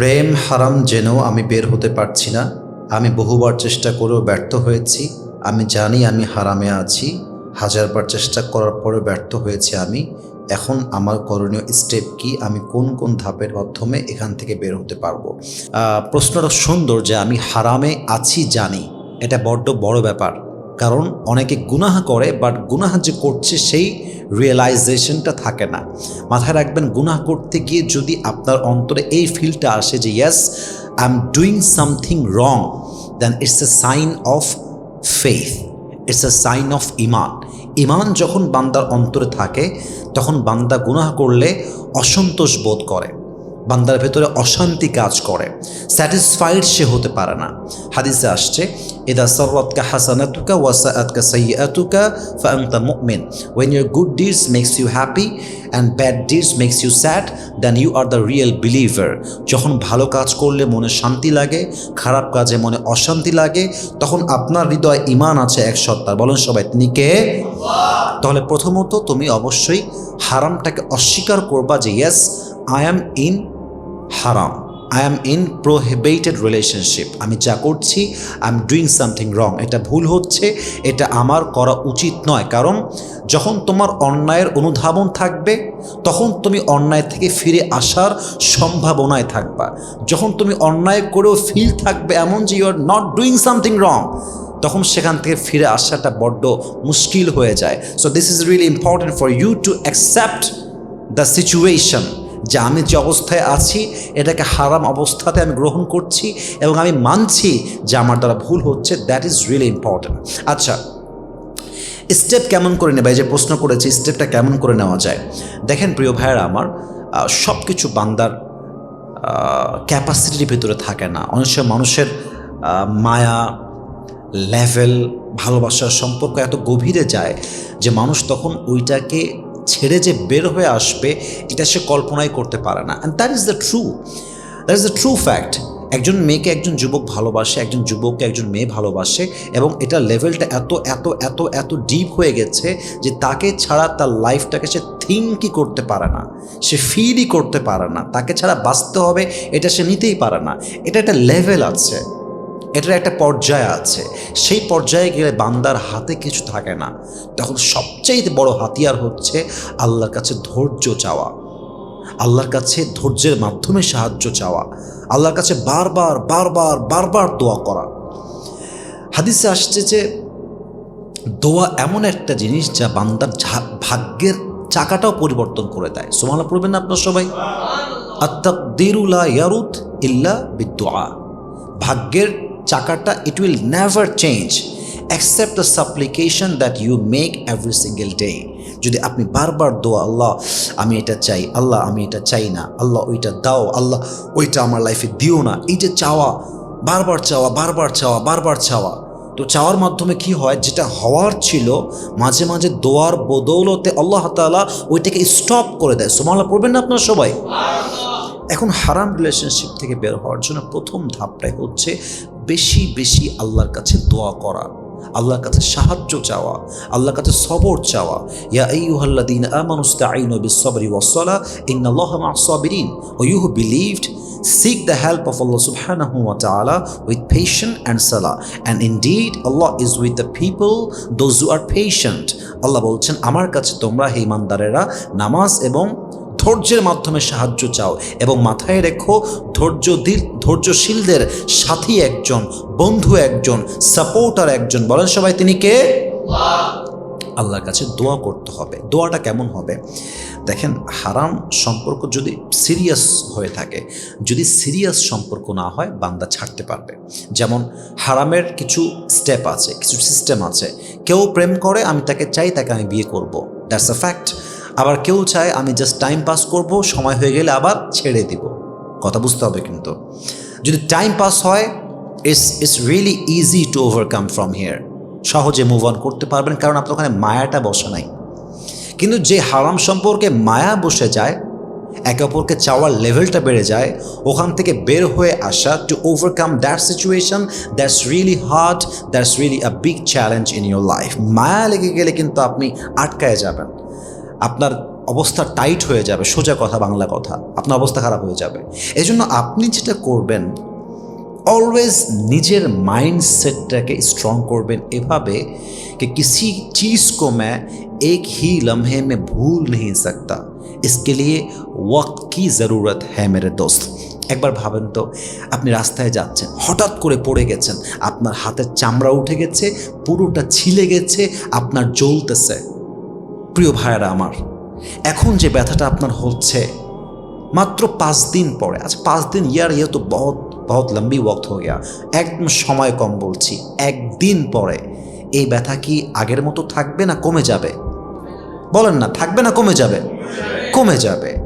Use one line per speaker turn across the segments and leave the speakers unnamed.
প্রেম হারাম জেনেও আমি বের হতে পারছি না। আমি বহুবার চেষ্টা করেও ব্যর্থ হয়েছি। আমি জানি আমি হারামে আছি। হাজারবার চেষ্টা করার পরেও ব্যর্থ হয়েছি আমি। এখন আমার করণীয় স্টেপ কি? আমি কোন কোন ধাপের মাধ্যমে এখান থেকে বের হতে পারব? প্রশ্নটা সুন্দর যে আমি হারামে আছি জানি। এটা বড্ড বড় ব্যাপার। কারণ অনেকে গুনাহ করে বাট গুনাহ যে করছে সেই রিয়েলাইজেশনটা থাকে না। মাথায় রাখবেন, গুনাহ করতে গিয়ে যদি আপনার অন্তরে এই ফিলটা আসে যে yes I am doing something wrong then it's a sign of faith it's a sign of ইমান ইমান যখন বান্দার অন্তরে থাকে, তখন বান্দা গুনাহ করলে অসন্তোষ বোধ করে, বান্দার ভেতরে অশান্তি কাজ করে স্যাটিসফাইড সে হতে পারে না। হাদিসে আসছে ইদা সররতকা হাসানাতুকা ওয়াসাআতকা সাইয়াতুকা ফাআনতা মুমিন when your good deeds makes you happy and bad deeds makes you sad, then you are the real believer. যখন ভালো কাজ করলে মনে শান্তি লাগে, খারাপ কাজে মনে অশান্তি লাগে, তখন আপনার হৃদয় ইমান আছে এক সত্তার। বলেন সবাই, তিনি কে? তাহলে প্রথমত তুমি অবশ্যই হারামটাকে অস্বীকার করবা যে ইয়েস আই অ্যাম ইন হারাম I am in prohibited relationship আমি যা করছি I am doing something wrong এটা ভুল হচ্ছে, এটা আমার করা উচিত নয়। কারণ যখন তোমার অন্যায়ের অনুধাবন থাকবে, তখন তুমি অন্যায় থেকে ফিরে আসার সম্ভাবনায় থাকবা। যখন তুমি অন্যায় করেও ফিল থাকবে এমন যে you are not doing something wrong তখন সেখান থেকে ফিরে আসাটা বড্ড মুশকিল হয়ে যায়। So this is really important for you to accept the situation যে আমি যে অবস্থায় আছি, এটাকে হারাম অবস্থাতে আমি গ্রহণ করছি এবং আমি মানছি যে আমার দ্বারা ভুল হচ্ছে দ্যাট ইজ রিয়েলি ইম্পর্টেন্ট আচ্ছা স্টেপ কেমন করে নেবে? যে প্রশ্ন করেছি স্টেপটা কেমন করে নেওয়া যায়? দেখেন প্রিয় ভাইয়েরা আমার সব কিছু বান্দার ক্যাপাসিটির ভিতরে থাকে না। অনেক সময় মানুষের মায়া লেভেল ভালোবাসার সম্পর্ক এত গভীরে যায় যে মানুষ তখন ওইটাকে ছেড়ে যে বের হয়ে আসবে, এটা সে কল্পনাই করতে পারে না। And that is the true that is the true fact একজন মেয়েকে একজন যুবক ভালোবাসে, একজন যুবককে একজন মেয়ে ভালোবাসে, এবং এটা লেভেলটা এত এত এত এত ডিপ হয়ে গেছে যে তাকে ছাড়া তার লাইফটাকে সে থিঙ্কই করতে পারে না। সে ফিলই করতে পারে না। তাকে ছাড়া বাঁচতে হবে, এটা সে নিতেই পারে না। এটা একটা লেভেল আছে। এটার একটা পর্যায় আছে। সেই পর্যায়ে গেলে বান্দার হাতে কিছু থাকে না। তখন সবচেয়ে বড় হাতিয়ার হচ্ছে আল্লাহর কাছে ধৈর্য চাওয়া। আল্লাহর কাছে ধৈর্যের মাধ্যমে সাহায্য চাওয়া। আল্লাহর কাছে বারবার বারবার বারবার দোয়া করা। হাদিসে আসছে যে দোয়া এমন একটা জিনিস যা বান্দার ভাগ্যের চাকাটাও পরিবর্তন করে দেয়। সোমালা পড়বেন না আপনার সবাই? আত্মাকদিরুলা ইয়ারুত ইল্লা বিদুয়া ভাগ্যের চাকাটা it will never change accept the supplication that you make every single day যদি আপনি বারবার দোয়া, আল্লাহ, আমি এটা চাই, আল্লাহ, আমি এটা চাই না, আল্লাহ, ওইটা দাও, আল্লাহ, ওইটা আমার লাইফে দিও না। এই যে চাওয়া, বারবার চাওয়া বারবার চাওয়া বারবার চাওয়া। তো চাওয়ার মাধ্যমে কি হয়? যেটা হওয়ার ছিল, মাঝে মাঝে দোয়ার বদৌলতে আল্লাহ তাআলা ওইটাকে স্টপ করে দেয়। সোমালা পড়বেন না আপনার সবাই? এখন হারাম রিলেশনশিপ থেকে বের হওয়ার জন্য প্রথম ধাপটাই হচ্ছে বেশি বেশি আল্লাহর কাছে দোয়া করা আল্লাহর কাছে সাহায্য চাওয়া আল্লাহর কাছে সবর চাওয়া ইয়া আইয়ুহাল্লাযীনা আমানু ইসতাঈনু বিস-সাবরি ওয়াস-সালাহ ইন্নাল্লাহা মা'আস সাবিরিন ওয়া you believed Seek the help of Allah subhanahu wa ta'ala with patience and salah. And indeed, Allah is with the people, those who are patient. Allah বলছেন আমার কাছে তোমরা হে ইমানদারেরা নামাজ এবং ধৈর্যের মাধ্যমে সাহায্য চাও এবং মাথায় রেখো, ধৈর্য ধৈর্যশীলদের সাথী একজন, বন্ধু একজন সাপোর্টার একজন। বলেন সবাই, তিনি কে? আল্লাহর কাছে দোয়া করতে হবে। দোয়াটা কেমন হবে? দেখেন, হারাম সম্পর্ক যদি সিরিয়াস হয়ে থাকে, যদি সিরিয়াস সম্পর্ক না হয়, বান্দা ছাড়তে পারবে। যেমন, হারামের কিছু স্টেপ আছে, কিছু সিস্টেম আছে। কেউ প্রেম করে, আমি তাকে চাই, তাকে আমি বিয়ে করব। দ্যাটস আ ফ্যাক্ট আবার কেউ চায় আমি জাস্ট টাইম পাস করব, সময় হয়ে গেলে আবার ছেড়ে দিব। কথা বুঝতে হবে কিন্তু। যদি টাইম পাস হয় it's it's really easy to overcome from here সহজে মুভ অন করতে পারবেন, কারণ আপনার ওখানে মায়াটা বসে নাই। কিন্তু যে হারাম সম্পর্কে মায়া বসে যায়, একে অপরকে চাওয়ার লেভেলটা বেড়ে যায়, ওখান থেকে বের হয়ে আসা to overcome that situation that's really hard that's really a big challenge in your life মায়া লেগে গেলে কিন্তু আপনি আটকায় যাবেন। আপনার অবস্থা টাইট হয়ে যাবে, সোজা কথা, বাংলা কথা। আপনার অবস্থা খারাপ হয়ে যাবে। এই জন্য আপনি যেটা করবেন অলওয়েজ নিজের মাইন্ডসেটটাকে স্ট্রং করবেন। এভাবে কি किसी চিজ কো मैं এক হি लम्हे মে ভুল নেই সকতা। इसके লিয়ে ওয়াক কি জরুরত হ্যাঁ মেরে দোস্ত। একবার ভাবেন তো, আপনি রাস্তায় যাচ্ছেন, হঠাৎ করে পড়ে গেছেন, আপনার হাতের চামড়া উঠে গেছে, পুরোটা ছিলে গেছে, আপনার জ্বলতেছে। প্রিয় ভাইয়েরা আমার, এখন যে ব্যথাটা আপনার হচ্ছে, মাত্র পাঁচ দিন পরে আচ্ছা পাঁচ দিন, ইয়ার ইয়ে তো বহুত বহুত লম্বি ওয়াক্ত হয়ে গিয়া। একদম সময় কম বলছি, একদিন পরে, এই ব্যথা কি আগের মতো থাকবে না কমে যাবে? বলেন না, থাকবে না কমে যাবে? কমে যাবে।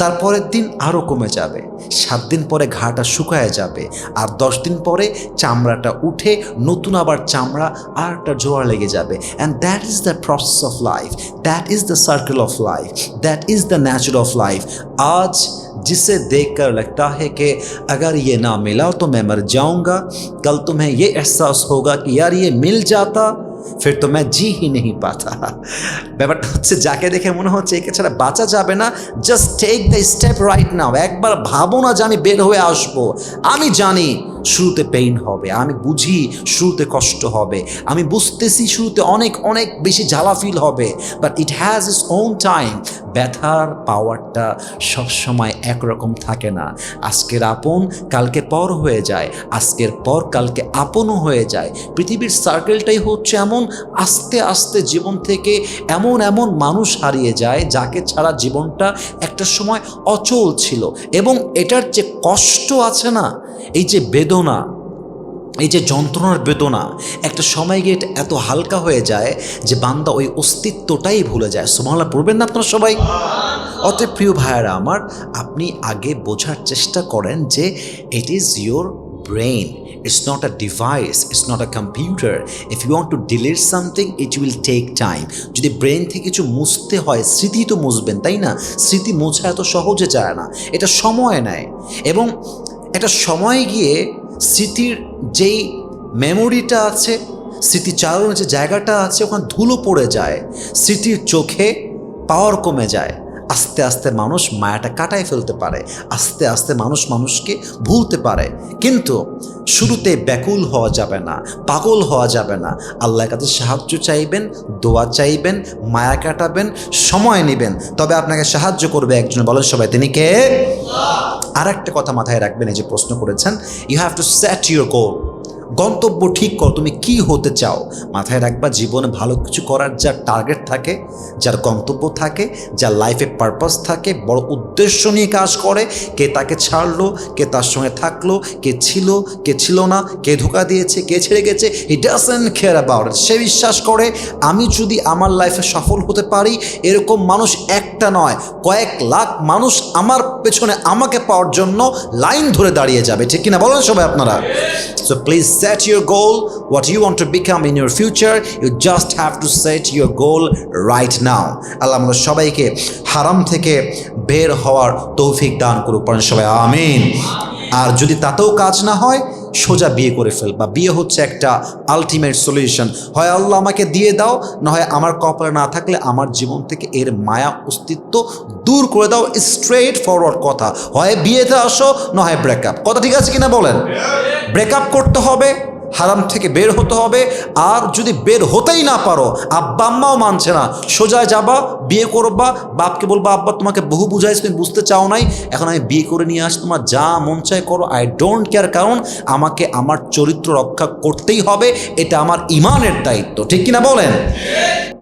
তারপরের দিন আরও কমে যাবে সাত দিন পরে ঘাটা শুকায় যাবে আর দশ দিন পরে চামড়াটা উঠে নতুন আবার চামড়া আর একটা জোয়ার লেগে যাবে and that is the process of life that is the circle of life that is the nature of life आज जिसे देखकर लगता है कि अगर ये ना मिला तो मैं मर जाऊंगा कल तुम्हें ये एहसास होगा कि यार ये मिल जाता ফের তো ম্যা জি হি নেই পাতা। ব্যাপারটা হচ্ছে, যাকে দেখে মনে হচ্ছে একে ছাড়া বাঁচা যাবে না just take the step right now একবার ভাবো না যে আমি বের হয়ে আসব। আমি জানি শুরুতে পেইন হবে, আমি বুঝি শুরুতে কষ্ট হবে, আমি বুঝতেছি শুরুতে অনেক অনেক বেশি জ্বালা ফিল হবে but it has its own time ব্যথার পাওয়ারটা সবসময় একরকম থাকে না। আজকের আপন কালকে পর হয়ে যায়, আজকের পর কালকে আপনও হয়ে যায়। পৃথিবীর সার্কেলটাই হচ্ছে এমন, আস্তে আস্তে জীবন থেকে এমন এমন মানুষ হারিয়ে যায়, যাকে ছাড়া জীবনটা একটা সময় অচল ছিল, এবং এটার যে কষ্ট আছে না এই যে বেদনা, এই যে যন্ত্রণার বেদনা, একটা সময় গিয়ে এটা এত হালকা হয়ে যায় যে বান্দা ওই অস্তিত্বটাই ভুলে যায়। সুমাল্লা পড়বেন না আপনারা সবাই? অতএব প্রিয় ভাইয়েরা আমার, আপনি আগে বোঝার চেষ্টা করেন যে it is your brain it's not a device it's not a computer if you want to delete something it will take time যদি ব্রেন থেকে কিছু মুছতে হয়, স্মৃতি তো মুছবেন, তাই না? স্মৃতি মোছা এত সহজে যায় না। এটা সময় নেয়। এবং একটা সময় গিয়ে স্মৃতির যেই মেমোরিটা আছে স্মৃতিচারণের যে জায়গাটা আছে, ওখানে ধুলো পড়ে যায়, স্মৃতির চোখে পাওয়ার কমে যায়। আস্তে আস্তে মানুষ মায়াটা কাটায় ফেলতে পারে, আস্তে আস্তে মানুষ মানুষকে ভুলতে পারে। কিন্তু শুরুতে ব্যাকুল হওয়া যাবে না, পাগল হওয়া যাবে না। আল্লাহর কাছে সাহায্য চাইবেন, দোয়া চাইবেন, মায়া কাটাবেন, সময় নেবেন। তবে আপনাকে সাহায্য করবে একজন, বলেন সবাই, তিনি কে? আর একটা কথা মাথায় রাখবেন, এই যে প্রশ্ন করেছেন you have to set your goal গন্তব্য ঠিক করো, তুমি কি হতে চাও? মাথায় রাখবা, জীবনে ভালো কিছু করার যার টার্গেট থাকে, যার গন্তব্য থাকে, যার লাইফে পারপাস থাকে, বড় উদ্দেশ্য নিয়ে কাজ করে, কে তাকে ছাড়লো, কে তার সঙ্গে থাকল, কে ছিল কে ছিল না, কে ধোকা দিয়েছে, কে ছেড়ে গেছে হি ডাজেন্ট কেয়ার অ্যাবাউট সে বিশ্বাস করে, আমি যদি আমার লাইফে সফল হতে পারি, এরকম মানুষ একটা নয়, কয়েক লাখ মানুষ আমার পেছনে আমাকে পাওয়ার জন্য লাইন ধরে দাঁড়িয়ে যাবে। ঠিক কিনা বলেন সবাই আপনারা? So please set your goal what you want to become in your future you just have to set your goal right now Allah আমাদের সবাইকে হারাম থেকে বের হওয়ার তৌফিক দান করুক পারেন সবাই আমিন আর যদি তাতেও কাজ না হয় সোজা বিয়ে করে ফেল বা বিয়ে হচ্ছে একটা আলটিমেট সলিউশন হয় আল্লাহ আমাকে দিয়ে দাও না হয় আমার কপালে না থাকলে আমার জীবন থেকে এর মায়া অস্তিত্ব দূর করে দাও। স্ট্রেট ফরওয়ার্ড কথা। হয় বিয়েতে আসো না হয় ব্রেকআপ কথা ঠিক আছে কিনা বলেন? ব্রেকআপ করতে হবে। হারাম থেকে বের হতে হবে। আর যদি বের হতেই না পারো, আব্বা আম্মাও মানছে না। সোজা যাবা, বিয়ে করবা, বাপকে বলবা, আব্বা, তোমাকে বহু বুঝাইছি, তুমি বুঝতে চাও নাই। এখন আমি বিয়ে করে নিয়ে আসি তোমার যা মন চায় করো। আই ডোন্ট কেয়ার কারণ আমাকে আমার চরিত্র রক্ষা করতেই হবে। এটা আমার ইমানের দায়িত্ব। ঠিক কিনা বলেন?